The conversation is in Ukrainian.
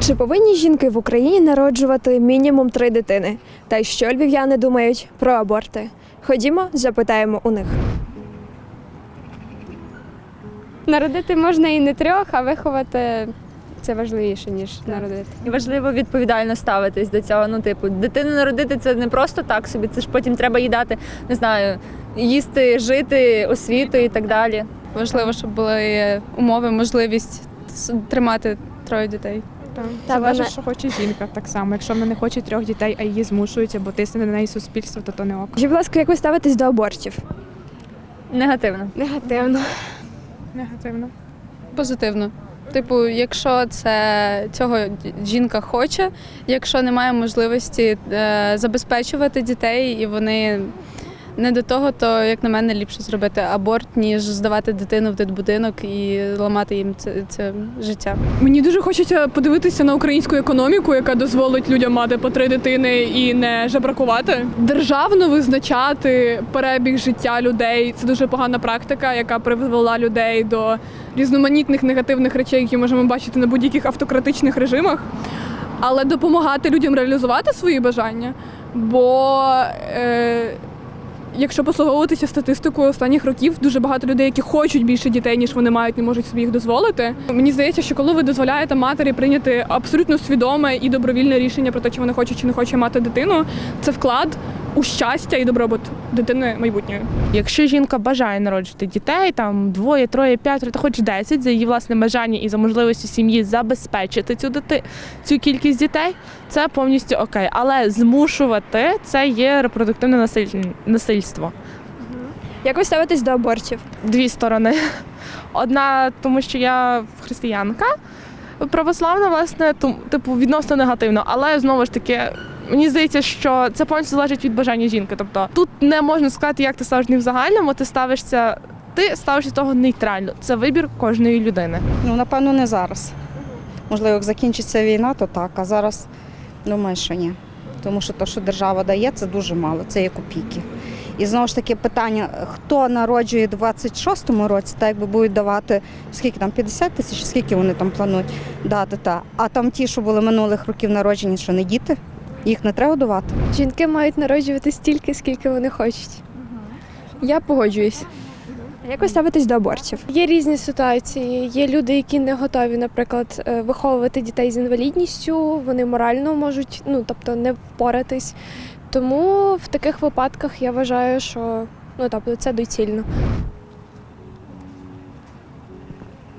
Чи повинні жінки в Україні народжувати мінімум три дитини? Та й що львів'яни думають про аборти? Ходімо, запитаємо у них. Народити можна і не трьох, а виховати це важливіше, ніж народити. І важливо відповідально ставитись до цього. Ну, типу, дитину народити це не просто так собі, це ж потім треба їй дати, не знаю, їсти, жити, освіту і так далі. Важливо, щоб були умови, можливість тримати троє дітей. Та Залежить, вона- що хоче жінка так само. Якщо вона не хоче трьох дітей, а її змушують або тисне на неї суспільство, то то не ок. Скажіть, будь ласка, як ви ставитесь до абортів? Негативно. Негативно. Негативно. Позитивно. Типу, якщо це цього жінка хоче, якщо немає можливості е, забезпечувати дітей і вони не до того, то як на мене ліпше зробити аборт, ніж здавати дитину в дитбудинок і ламати їм це, це життя. Мені дуже хочеться подивитися на українську економіку, яка дозволить людям мати по три дитини і не жебракувати. Державно визначати перебіг життя людей це дуже погана практика, яка привела людей до різноманітних негативних речей, які можемо бачити на будь-яких автократичних режимах. Але допомагати людям реалізувати свої бажання, бо е, Якщо послуговуватися статистикою останніх років, дуже багато людей, які хочуть більше дітей, ніж вони мають, не можуть собі їх дозволити. Мені здається, що коли ви дозволяєте матері прийняти абсолютно свідоме і добровільне рішення про те, чи вона хоче чи не хоче мати дитину, це вклад у щастя і добробут дитини майбутньої. Якщо жінка бажає народжувати дітей, там двоє, троє, п'ятеро, та хоч десять, за її власне бажання і за можливості сім'ї забезпечити цю дити, цю кількість дітей, це повністю окей. Але змушувати це є репродуктивне насиль... насильство. Як ви ставитесь до абортів? Дві сторони. Одна, тому що я християнка. Православна, власне, типу, відносно негативно, але знову ж таки, мені здається, що це повністю залежить від бажання жінки. Тобто тут не можна сказати, як ти ставиш не в загальному, ти ставишся, ти ставишся того нейтрально. Це вибір кожної людини. Ну, напевно, не зараз. Можливо, як закінчиться війна, то так, а зараз думаю, що ні. Тому що те, що держава дає, це дуже мало, це є копійки. І знову ж таки питання, хто народжує в 26-му році, так якби будуть давати скільки там 50 тисяч, скільки вони там планують дати. Та. А там ті, що були минулих років народжені, що не діти, їх не треба давати. Жінки мають народжувати стільки, скільки вони хочуть. Я погоджуюсь. Як ви ставитесь до абортів? Є різні ситуації. Є люди, які не готові, наприклад, е, виховувати дітей з інвалідністю. Вони морально можуть, ну тобто, не впоратись. Тому в таких випадках я вважаю, що ну тобто це доцільно.